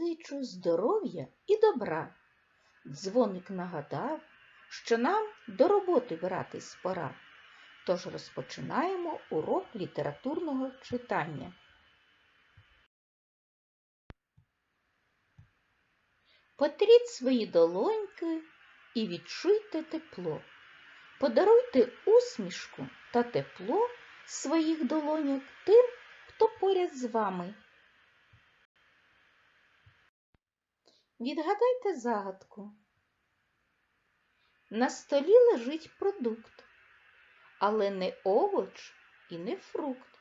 зичу здоров'я і добра. Дзвоник нагадав, що нам до роботи братись пора. Тож розпочинаємо урок літературного читання. Потріть свої долоньки і відчуйте тепло. Подаруйте усмішку та тепло своїх долоньок тим, хто поряд з вами. Відгадайте загадку. На столі лежить продукт, але не овоч і не фрукт.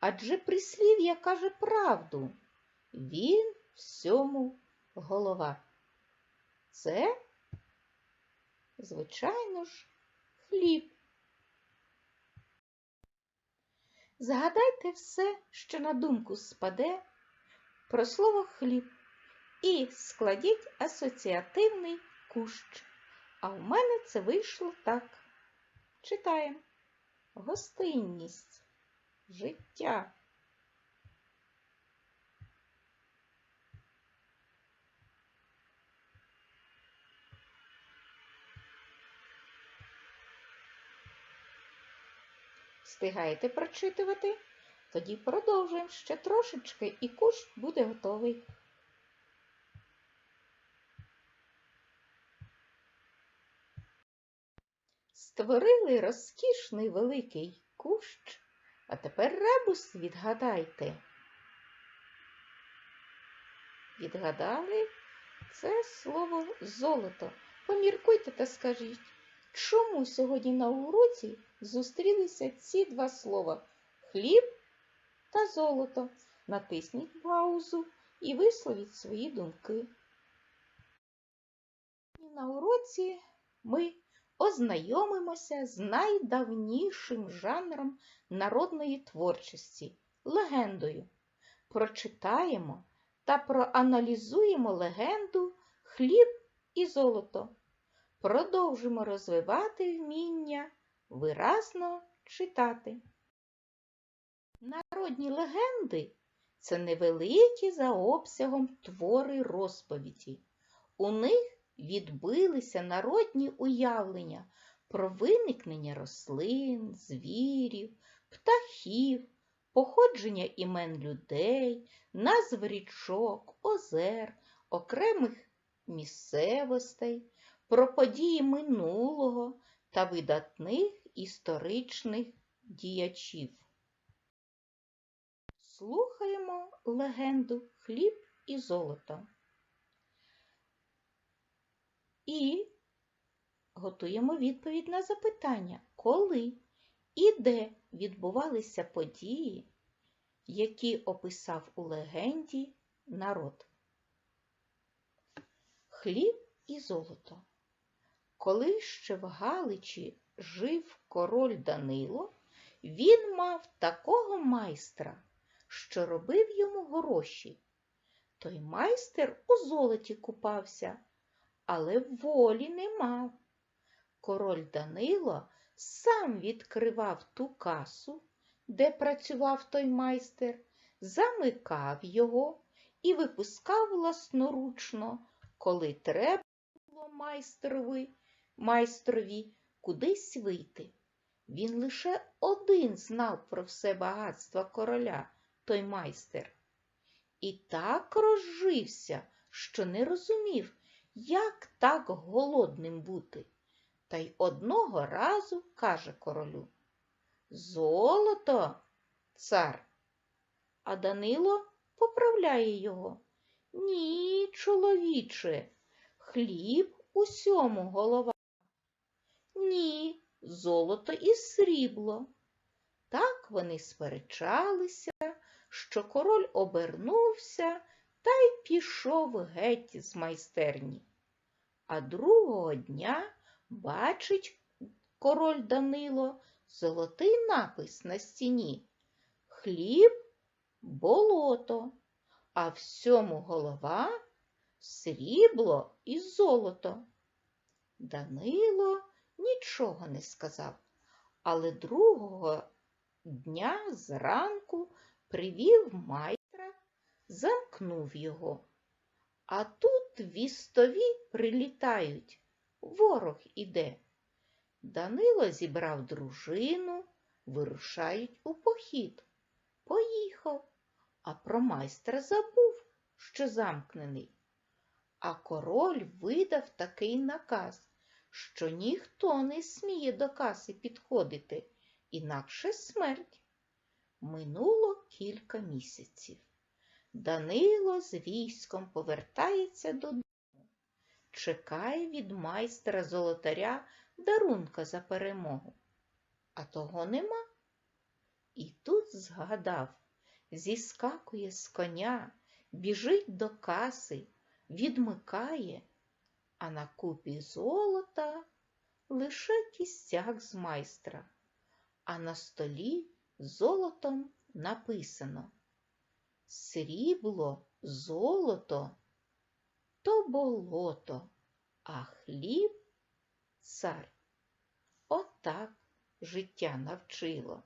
Адже прислів'я каже правду. Він всьому голова. Це, звичайно ж, хліб. Згадайте все, що на думку спаде про слово хліб і складіть асоціативний кущ. А в мене це вийшло так. Читаємо. Гостинність, життя. Встигаєте прочитувати? Тоді продовжуємо ще трошечки і кущ буде готовий. Створили розкішний великий кущ, а тепер ребус відгадайте. Відгадали це слово золото. Поміркуйте та скажіть, чому сьогодні на уроці зустрілися ці два слова хліб та золото? Натисніть паузу і висловіть свої думки. На уроці ми ознайомимося з найдавнішим жанром народної творчості легендою. Прочитаємо та проаналізуємо легенду Хліб і золото. Продовжимо розвивати вміння виразно читати. Народні легенди це невеликі за обсягом твори розповіді. У них відбилися народні уявлення про виникнення рослин, звірів, птахів, походження імен людей, назв річок, озер, окремих місцевостей, про події минулого та видатних історичних діячів. Слухаємо легенду Хліб і золото. І готуємо відповідь на запитання, коли і де відбувалися події, які описав у легенді народ. Хліб і золото. Коли ще в Галичі жив король Данило, він мав такого майстра, що робив йому гроші. Той майстер у золоті купався але волі не мав. Король Данило сам відкривав ту касу, де працював той майстер, замикав його і випускав власноручно, коли треба було майстрові, майстрові кудись вийти. Він лише один знав про все багатство короля, той майстер. І так розжився, що не розумів, як так голодним бути? Та й одного разу каже королю Золото, цар. А Данило поправляє його. Ні, чоловіче, хліб усьому голова. Ні, золото і срібло. Так вони сперечалися, що король обернувся та й пішов геть з майстерні. А другого дня бачить король Данило золотий напис на стіні Хліб болото, а всьому голова срібло і золото. Данило нічого не сказав, але другого дня зранку привів майстра замкнув його. А тут вістові прилітають. Ворог іде. Данило зібрав дружину, вирушають у похід. Поїхав, а про майстра забув, що замкнений. А король видав такий наказ, що ніхто не сміє до каси підходити, інакше смерть. Минуло кілька місяців. Данило з військом повертається додому, чекає від майстра золотаря дарунка за перемогу. А того нема. І тут згадав, зіскакує з коня, біжить до каси, відмикає, а на купі золота лише кістяк з майстра, а на столі золотом написано Срібло, золото то болото, а хліб цар. Отак життя навчило.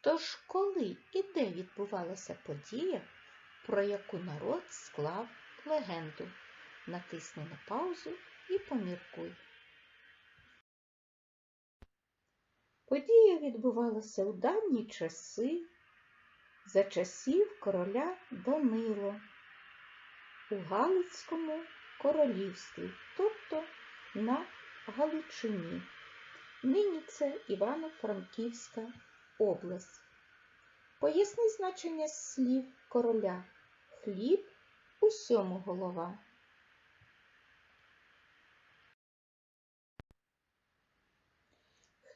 Тож коли і де відбувалася подія, про яку народ склав легенду, натисни на паузу і поміркуй. Подія відбувалася у давні часи, за часів короля Данило у Галицькому королівстві, тобто на Галичині. Нині це Івано-Франківська область. Поясни значення слів короля. Хліб усьому голова.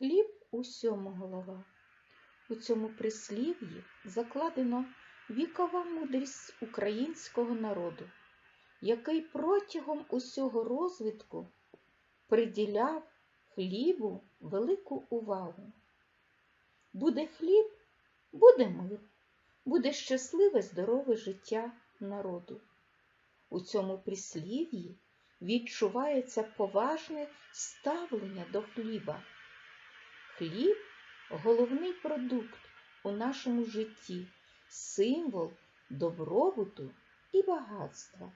Хліб усьому голова. У цьому прислів'ї закладено вікова мудрість українського народу, який протягом усього розвитку приділяв хлібу велику увагу. Буде хліб, буде мир, буде щасливе здорове життя народу. У цьому прислів'ї відчувається поважне ставлення до хліба. Хліб головний продукт у нашому житті, символ добробуту і багатства.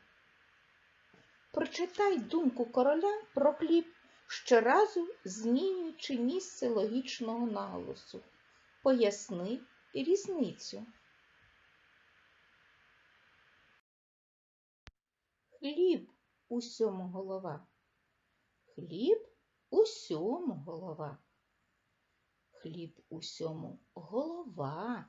Прочитай думку короля про хліб, щоразу змінюючи місце логічного наголосу. Поясни різницю. Хліб усьому голова. Хліб усьому голова. Хліб усьому голова.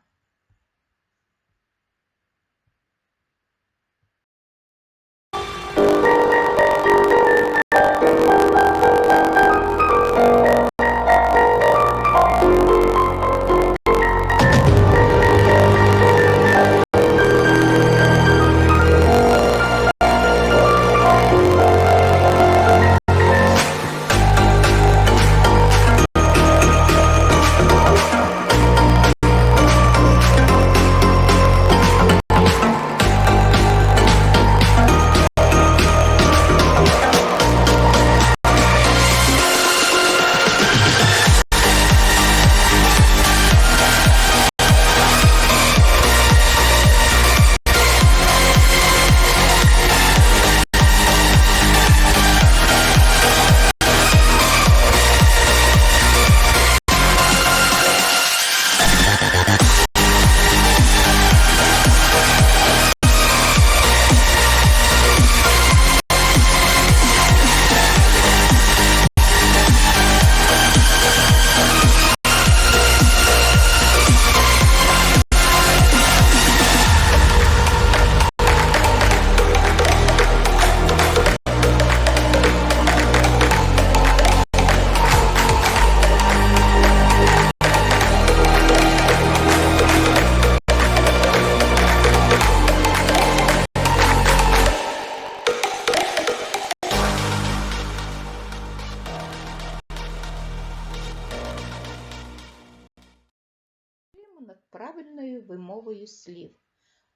Вимовою слів.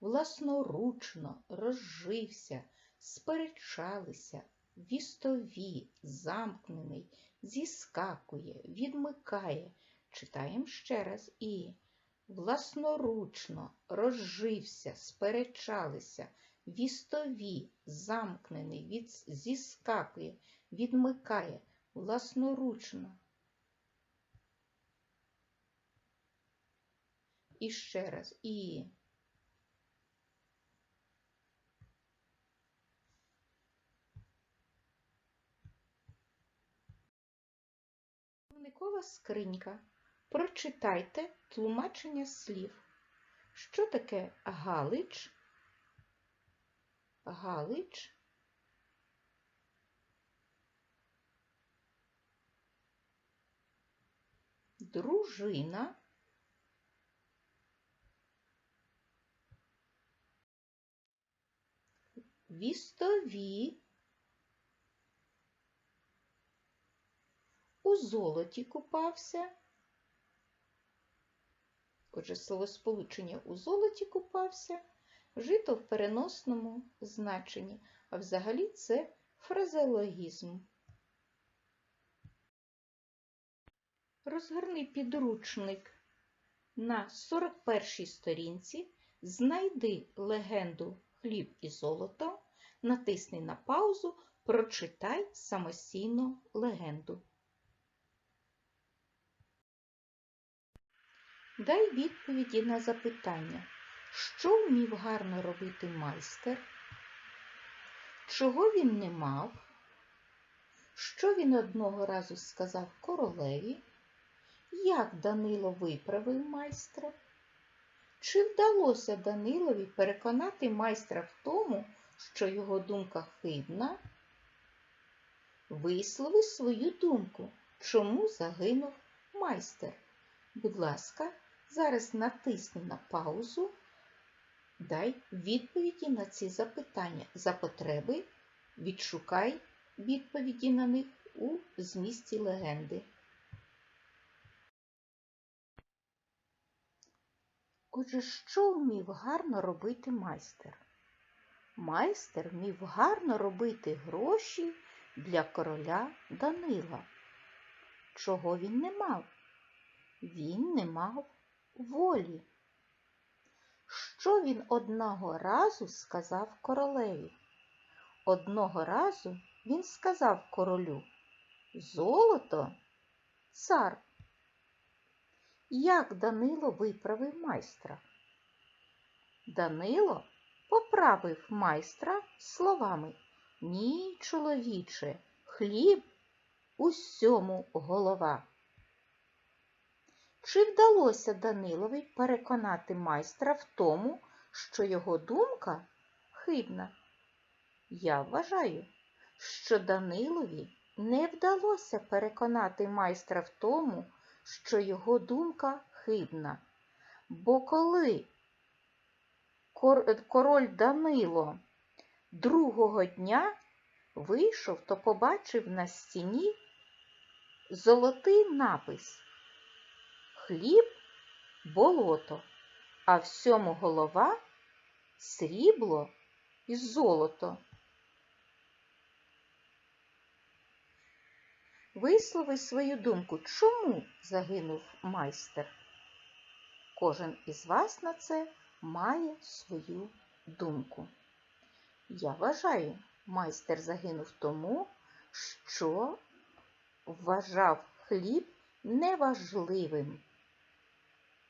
Власноручно розжився, сперечалися, вістові, замкнений, зіскакує, відмикає. Читаємо ще раз і власноручно розжився, сперечалися, вістові, замкнений, від... зіскакує, відмикає, власноручно. І ще раз. І. Словникова скринька. Прочитайте тлумачення слів. Що таке Галич? Галич. Дружина. Вістові. У золоті купався. Отже, словосполучення у золоті купався, жито в переносному значенні, а взагалі це фразеологізм. Розгорни підручник на 41 сторінці, знайди легенду Хліб і золото, натисни на паузу, прочитай самостійно легенду. Дай відповіді на запитання, що вмів гарно робити майстер, чого він не мав, що він одного разу сказав королеві, як Данило виправив майстра, чи вдалося Данилові переконати майстра в тому, що його думка хибна? Вислови свою думку, чому загинув майстер. Будь ласка, зараз натисни на паузу, дай відповіді на ці запитання. За потреби відшукай відповіді на них у змісті легенди. Отже, що вмів гарно робити майстер? Майстер вмів гарно робити гроші для короля Данила. Чого він не мав? Він не мав волі. Що він одного разу сказав королеві? Одного разу він сказав королю Золото цар. Як Данило виправив майстра? Данило поправив майстра словами Ні, чоловіче, хліб усьому голова. Чи вдалося Данилові переконати майстра в тому, що його думка хибна? Я вважаю, що Данилові не вдалося переконати майстра в тому, що його думка хибна. Бо коли король Данило другого дня вийшов, то побачив на стіні золотий напис Хліб болото, а всьому голова срібло і золото. Вислови свою думку, чому загинув майстер? Кожен із вас на це має свою думку. Я вважаю, майстер загинув тому, що вважав хліб неважливим.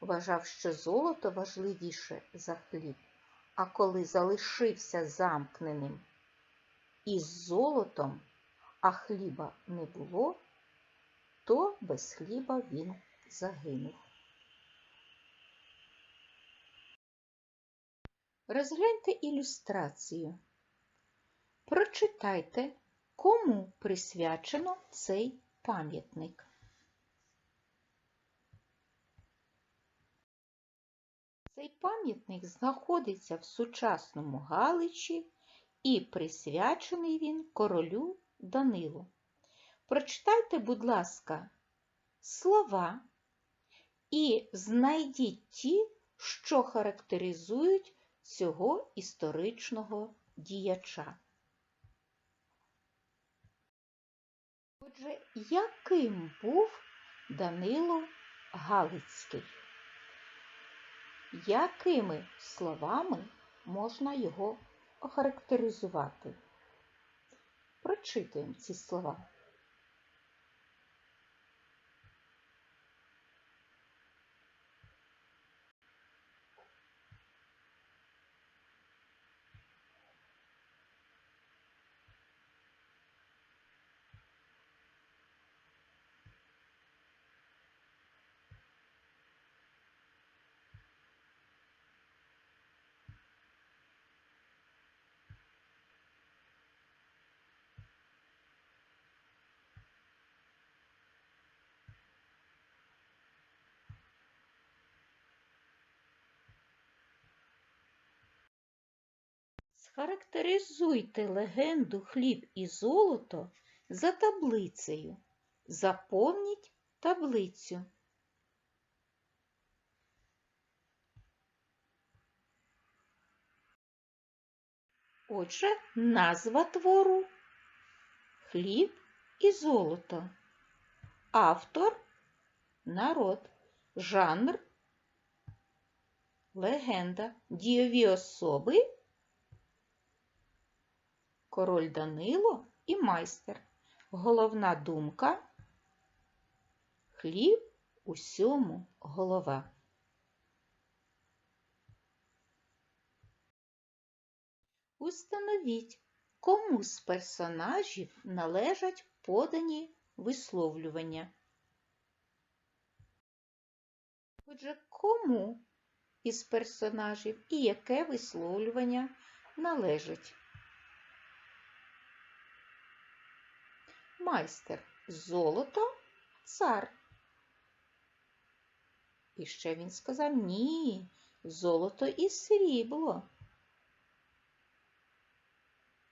Вважав, що золото важливіше за хліб, а коли залишився замкненим із золотом, а хліба не було, то без хліба він загинув. Розгляньте ілюстрацію. Прочитайте, кому присвячено цей пам'ятник. Цей пам'ятник знаходиться в сучасному Галичі і присвячений він королю Данилу. Прочитайте, будь ласка, слова і знайдіть ті, що характеризують цього історичного діяча. Отже, яким був Данило Галицький? якими словами можна його охарактеризувати? Прочитуємо ці слова. Схарактеризуйте легенду хліб і золото за таблицею. Заповніть таблицю. Отже, назва твору Хліб і золото. Автор народ. Жанр легенда. Дійові особи король Данило і майстер. Головна думка хліб усьому голова. Установіть, кому з персонажів належать подані висловлювання. Отже, кому із персонажів і яке висловлювання належить? Майстер золото цар. І ще він сказав ні, золото і срібло.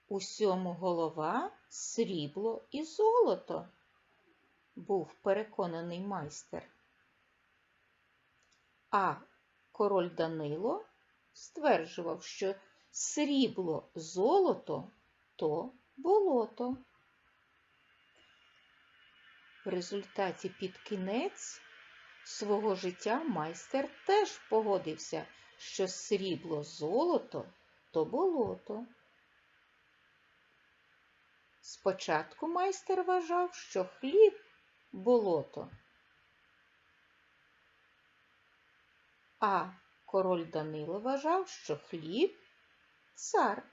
Усьому голова срібло і золото, був переконаний майстер. А король Данило стверджував, що срібло золото то болото. В результаті під кінець свого життя майстер теж погодився, що срібло золото то болото. Спочатку майстер вважав, що хліб болото, а король Данило вважав, що хліб цар.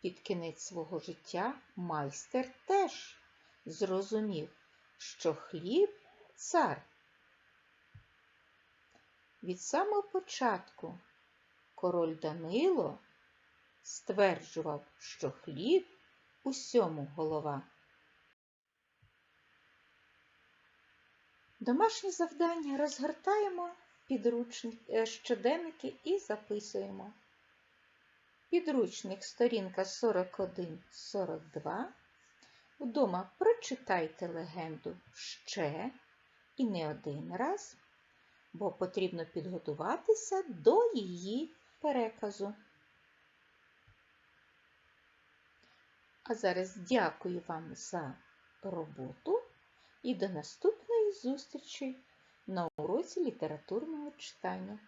Під кінець свого життя майстер теж зрозумів, що хліб цар. Від самого початку король Данило стверджував, що хліб усьому голова. Домашні завдання розгортаємо підручники, щоденники і записуємо. Підручник сторінка 41-42. Вдома прочитайте легенду ще і не один раз, бо потрібно підготуватися до її переказу. А зараз дякую вам за роботу і до наступної зустрічі на уроці літературного читання.